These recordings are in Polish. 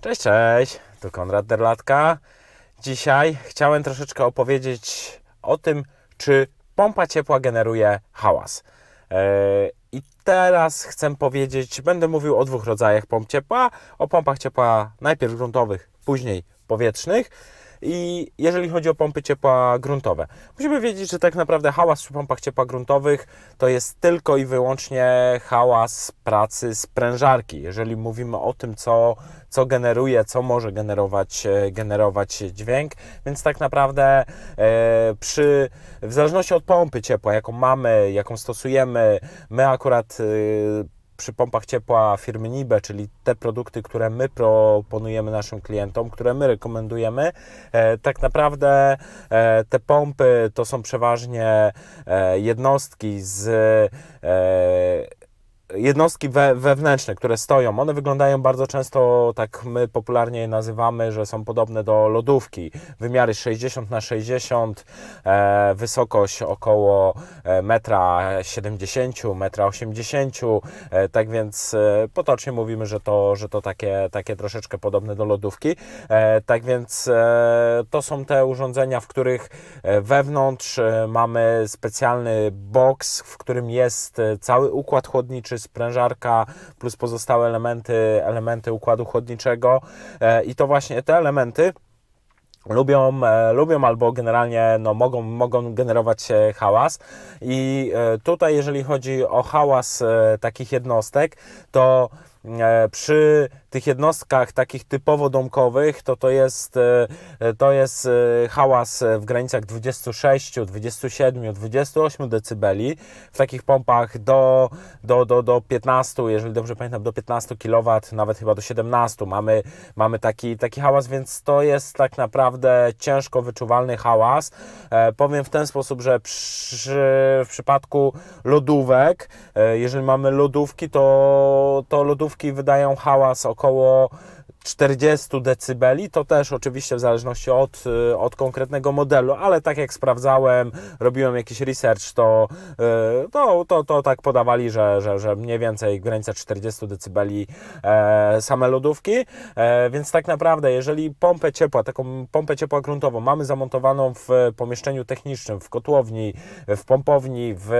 Cześć, cześć, tu Konrad Derlatka. Dzisiaj chciałem troszeczkę opowiedzieć o tym, czy pompa ciepła generuje hałas. Eee, I teraz chcę powiedzieć, będę mówił o dwóch rodzajach pomp ciepła, o pompach ciepła najpierw gruntowych, później powietrznych. I jeżeli chodzi o pompy ciepła gruntowe, musimy wiedzieć, że tak naprawdę hałas przy pompach ciepła gruntowych to jest tylko i wyłącznie hałas pracy sprężarki. Jeżeli mówimy o tym, co, co generuje, co może generować, e, generować dźwięk, więc tak naprawdę e, przy, w zależności od pompy ciepła, jaką mamy, jaką stosujemy, my akurat e, przy pompach ciepła firmy Nibe, czyli te produkty, które my proponujemy naszym klientom, które my rekomendujemy, e, tak naprawdę e, te pompy to są przeważnie e, jednostki z jednostki we, wewnętrzne, które stoją, one wyglądają bardzo często, tak my popularnie je nazywamy, że są podobne do lodówki. Wymiary 60 na 60, e, wysokość około e, 1,70 m, 1,80 m, e, tak więc e, potocznie mówimy, że to, że to takie, takie troszeczkę podobne do lodówki. E, tak więc e, to są te urządzenia, w których e, wewnątrz e, mamy specjalny box, w którym jest e, cały układ chłodniczy, sprężarka plus pozostałe elementy, elementy układu chłodniczego E, i to właśnie te elementy lubią, e, lubią albo generalnie no, mogą, mogą generować hałas. I e, tutaj, jeżeli chodzi o hałas takich jednostek, to przy tych jednostkach takich typowo domkowych, to to jest, e, to jest e, hałas w granicach 26, 27, 28 decybeli. W takich pompach do, do, do, do 15, jeżeli dobrze pamiętam, do 15 kW, nawet chyba do 17 mamy, mamy taki, taki hałas, więc to jest tak naprawdę ciężko wyczuwalny hałas. E, powiem w ten sposób, że przy, w przypadku lodówek, e, jeżeli mamy lodówki, to, to lodówki wydają hałas około 我。40 decybeli, to też oczywiście w zależności od, y, od konkretnego modelu, ale tak jak sprawdzałem, robiłem jakiś research, to, y, to, to, to tak podawali, że, że, że mniej więcej w granicach 40 decybeli e, same lodówki, e, więc tak naprawdę jeżeli pompę ciepła, taką pompę ciepła gruntową mamy zamontowaną w pomieszczeniu technicznym, w kotłowni, w pompowni, w,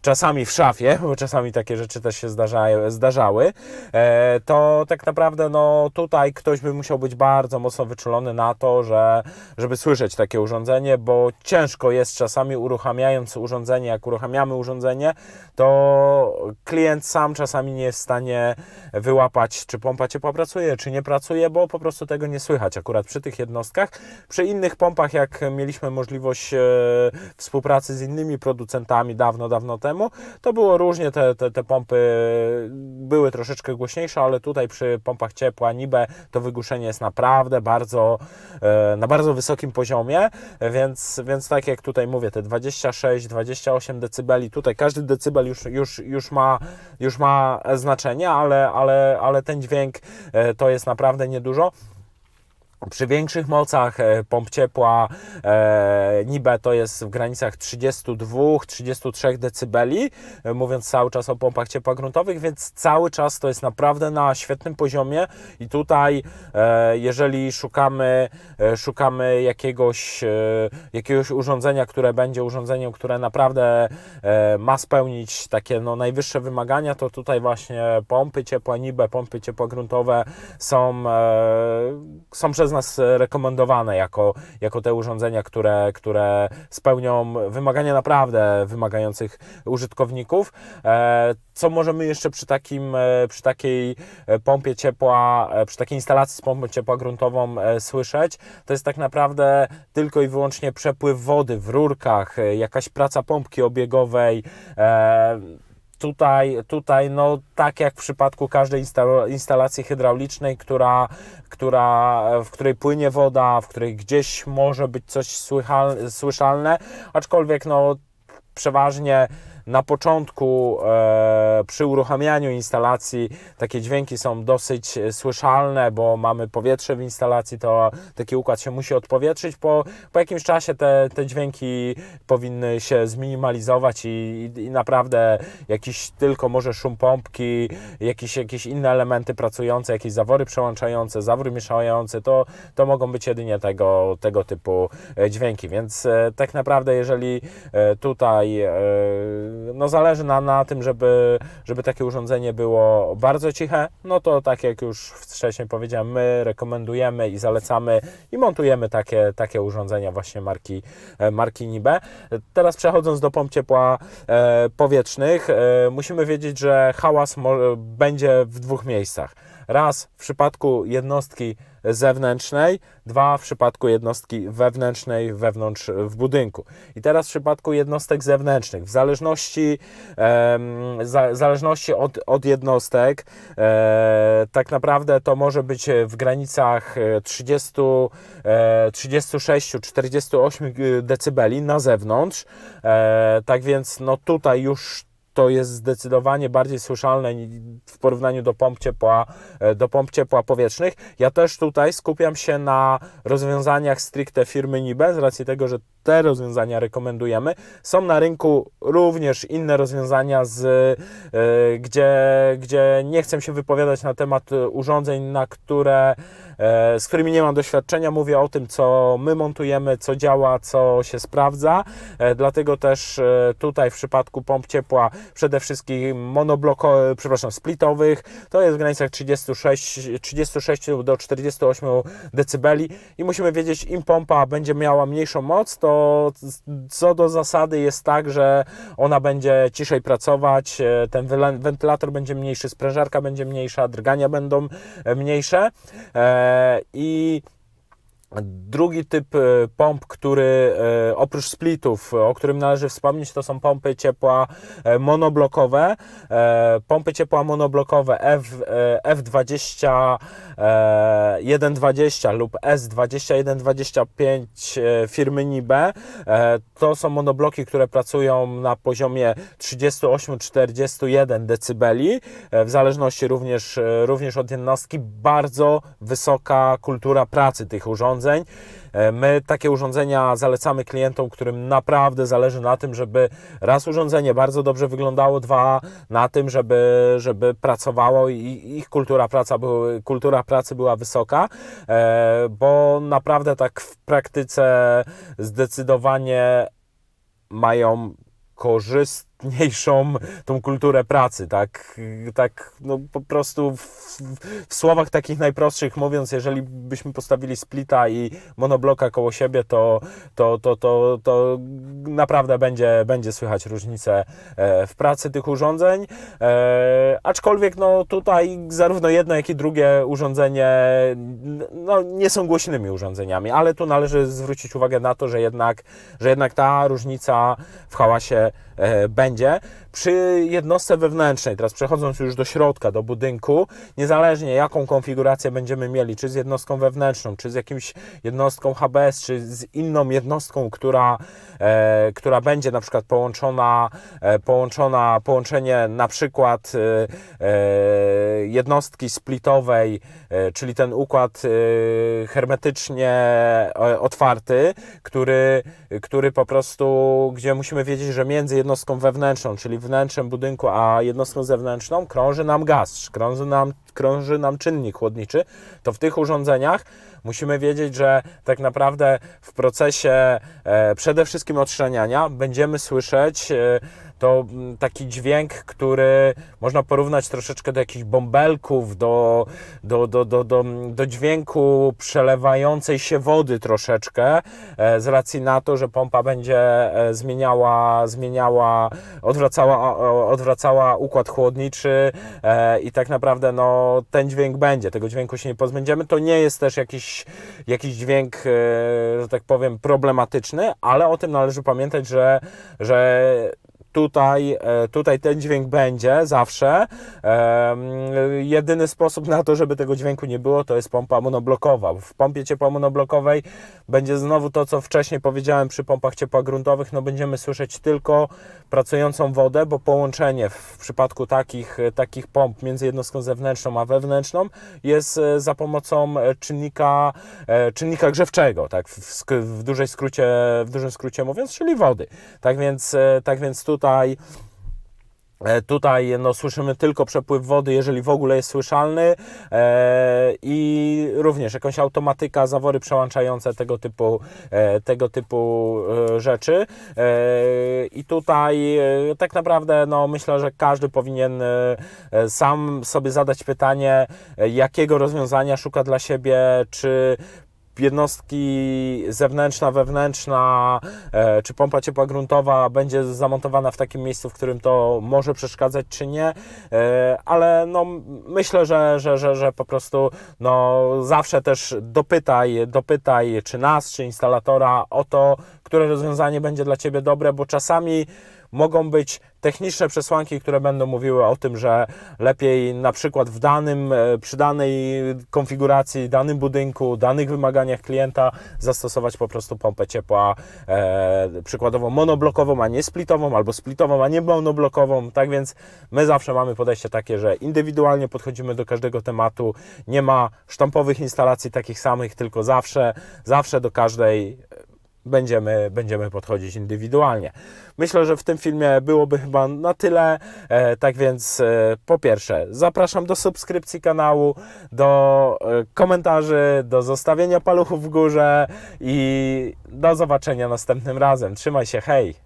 czasami w szafie, bo czasami takie rzeczy też się zdarzają, zdarzały, e, to tak naprawdę no tutaj ktoś by musiał być bardzo mocno wyczulony na to, że, żeby słyszeć takie urządzenie, bo ciężko jest czasami uruchamiając urządzenie, jak uruchamiamy urządzenie, to klient sam czasami nie jest w stanie wyłapać, czy pompa ciepła pracuje, czy nie pracuje, bo po prostu tego nie słychać akurat przy tych jednostkach. Przy innych pompach, jak mieliśmy możliwość e, współpracy z innymi producentami dawno, dawno temu, to było różnie, te, te, te pompy były troszeczkę głośniejsze, ale tutaj przy pompach ciepła To wygłuszenie jest naprawdę bardzo, e, na bardzo wysokim poziomie, więc, więc tak jak tutaj mówię, te 26-28 decybeli, tutaj każdy decybel już, już, już, ma, już ma znaczenie, ale, ale, ale ten dźwięk e, to jest naprawdę niedużo. Przy większych mocach e, pomp ciepła e, Nibe to jest w granicach 32-33 decybeli, e, mówiąc cały czas o pompach ciepła gruntowych, więc cały czas to jest naprawdę na świetnym poziomie. I tutaj e, jeżeli szukamy, e, szukamy jakiegoś, e, jakiegoś urządzenia, które będzie urządzeniem, które naprawdę e, ma spełnić takie no, najwyższe wymagania, to tutaj właśnie pompy ciepła Nibe, pompy ciepła gruntowe są, e, są przez nas rekomendowane jako, jako te urządzenia, które, które spełnią wymagania naprawdę wymagających użytkowników. E, Co możemy jeszcze przy, takim, e, przy takiej e, pompie ciepła, e, przy takiej instalacji z pompą ciepła gruntową e, słyszeć, to jest tak naprawdę tylko i wyłącznie przepływ wody w rurkach, e, jakaś praca pompki obiegowej, e, Tutaj, tutaj, no tak jak w przypadku każdej insta- instalacji hydraulicznej, która, która, w której płynie woda, w której gdzieś może być coś słychal- słyszalne, aczkolwiek no przeważnie na początku e, przy uruchamianiu instalacji takie dźwięki są dosyć e, słyszalne, bo mamy powietrze w instalacji, to taki układ się musi odpowietrzyć. Po, po jakimś czasie te, te dźwięki powinny się zminimalizować i, i, i naprawdę jakiś tylko może szum pompki, jakieś, jakieś inne elementy pracujące, jakieś zawory przełączające, zawory mieszające, to, to mogą być jedynie tego, tego typu e, dźwięki. Więc tak naprawdę, jeżeli tutaj no zależy na, na tym, żeby, żeby takie urządzenie było bardzo ciche, no to tak jak już wcześniej powiedziałem, my rekomendujemy i zalecamy i montujemy takie, takie urządzenia właśnie marki, e, marki Nibe. Teraz przechodząc do pomp ciepła e, powietrznych, e, musimy wiedzieć, że hałas będzie w dwóch miejscach. Raz w przypadku jednostki zewnętrznej, dwa w przypadku jednostki wewnętrznej wewnątrz w budynku. I teraz w przypadku jednostek zewnętrznych, w zależności, w zależności od, od jednostek, e, tak naprawdę to może być w granicach e, 30, e, 36, 48 decybeli na zewnątrz. E, tak więc no tutaj już to jest zdecydowanie bardziej słyszalne w porównaniu do pomp ciepła, e, do pomp ciepła powietrznych. Ja też tutaj skupiam się na rozwiązaniach stricte firmy Nibe, z racji tego, że te rozwiązania rekomendujemy. Są na rynku również inne rozwiązania, z, e, gdzie, gdzie nie chcę się wypowiadać na temat e, urządzeń, na które, z którymi nie mam doświadczenia. Mówię o tym, co my montujemy, co działa, co się sprawdza. E, Dlatego też e, tutaj w przypadku pomp ciepła przede wszystkim monoblokowych, przepraszam, splitowych, to jest w granicach 36, 36 do 48 decybeli i musimy wiedzieć, im pompa będzie miała mniejszą moc, to co do zasady jest tak, że ona będzie ciszej pracować, e, ten wentylator będzie mniejszy, sprężarka będzie mniejsza, drgania będą e, mniejsze e, i Drugi typ e, pomp, który e, oprócz splitów, o którym należy wspomnieć, to są pompy ciepła e, monoblokowe. E, Pompy ciepła monoblokowe F, e, F20 e, 120 lub S2125 e, firmy Nibe. E, To są monobloki, które pracują na poziomie 38-41 decybeli, e, w zależności również, e, również od jednostki. Bardzo wysoka kultura pracy tych urządzeń. E, My takie urządzenia zalecamy klientom, którym naprawdę zależy na tym, żeby raz urządzenie bardzo dobrze wyglądało, dwa na tym, żeby, żeby pracowało i ich kultura, praca kultura pracy była wysoka, e, bo naprawdę tak w praktyce zdecydowanie mają korzystniejszą tą kulturę pracy, tak, tak no po prostu w, w słowach takich najprostszych mówiąc, jeżeli byśmy postawili splita i monobloka koło siebie, to, to, to, to, to naprawdę będzie, będzie słychać różnicę e, w pracy tych urządzeń, e, aczkolwiek no tutaj zarówno jedno, jak i drugie urządzenie no, nie są głośnymi urządzeniami, ale tu należy zwrócić uwagę na to, że jednak, że jednak ta różnica w hałasie e, będzie. Przy jednostce wewnętrznej, teraz przechodząc już do środka, do budynku, niezależnie jaką konfigurację będziemy mieli, czy z jednostką wewnętrzną, czy z jakimś jednostką HBS, czy z inną jednostką, która, e, która będzie na przykład połączona, e, połączona, połączenie na przykład e, e, jednostki splitowej, e, czyli ten układ e, hermetycznie e, otwarty, który, który po prostu, gdzie musimy wiedzieć, że między jednostką wewnętrzną, czyli wnętrzem budynku, a jednostką zewnętrzną krąży nam gaz, krąży nam, krąży nam czynnik chłodniczy, to w tych urządzeniach musimy wiedzieć, że tak naprawdę w procesie e, przede wszystkim odszczeniania będziemy słyszeć e, to mm, taki dźwięk, który można porównać troszeczkę do jakichś bąbelków, do, do, do, do, do, do dźwięku przelewającej się wody troszeczkę, e, z racji na to, że pompa będzie e, zmieniała, zmieniała odwracała, odwracała układ chłodniczy e, i tak naprawdę no, ten dźwięk będzie, tego dźwięku się nie pozbędziemy. To nie jest też jakiś, jakiś dźwięk, że tak powiem, problematyczny, ale o tym należy pamiętać, że, że tutaj, e, tutaj ten dźwięk będzie zawsze. Jedyny sposób na to, żeby tego dźwięku nie było, to jest pompa monoblokowa. W pompie ciepła monoblokowej będzie znowu to, co wcześniej powiedziałem przy pompach ciepła gruntowych, no będziemy słyszeć tylko pracującą wodę, bo połączenie w przypadku takich, takich pomp między jednostką zewnętrzną a wewnętrzną jest e, za pomocą e, czynnika, czynnika grzewczego, tak w, w, dużej skrócie, w dużym skrócie mówiąc, czyli wody. Tak więc, tak więc tutaj E, Tutaj no, słyszymy tylko przepływ wody, jeżeli w ogóle jest słyszalny e, i również jakąś automatyka, zawory przełączające tego typu, e, tego typu e, rzeczy. E, I tutaj e, tak naprawdę no, myślę, że każdy powinien e, sam sobie zadać pytanie, e, jakiego rozwiązania szuka dla siebie, czy jednostki zewnętrzna, wewnętrzna, e, czy pompa ciepła gruntowa będzie zamontowana w takim miejscu, w którym to może przeszkadzać, czy nie, e, ale no, myślę, że, że, że, że po prostu no, zawsze też dopytaj, dopytaj czy nas, czy instalatora o to, które rozwiązanie będzie dla Ciebie dobre, bo czasami mogą być techniczne przesłanki, które będą mówiły o tym, że lepiej na przykład w danym, e, przy danej konfiguracji, danym budynku, danych wymaganiach klienta zastosować po prostu pompę ciepła e, przykładowo monoblokową, a nie splitową, albo splitową, a nie monoblokową. Tak więc my zawsze mamy podejście takie, że indywidualnie podchodzimy do każdego tematu. Nie ma sztampowych instalacji takich samych, tylko zawsze, zawsze do każdej będziemy, będziemy podchodzić indywidualnie. Myślę, że w tym filmie byłoby chyba na tyle. E, tak więc e, po pierwsze, zapraszam do subskrypcji kanału, do e, komentarzy, do zostawienia paluchów w górze i do zobaczenia następnym razem. Trzymaj się, hej!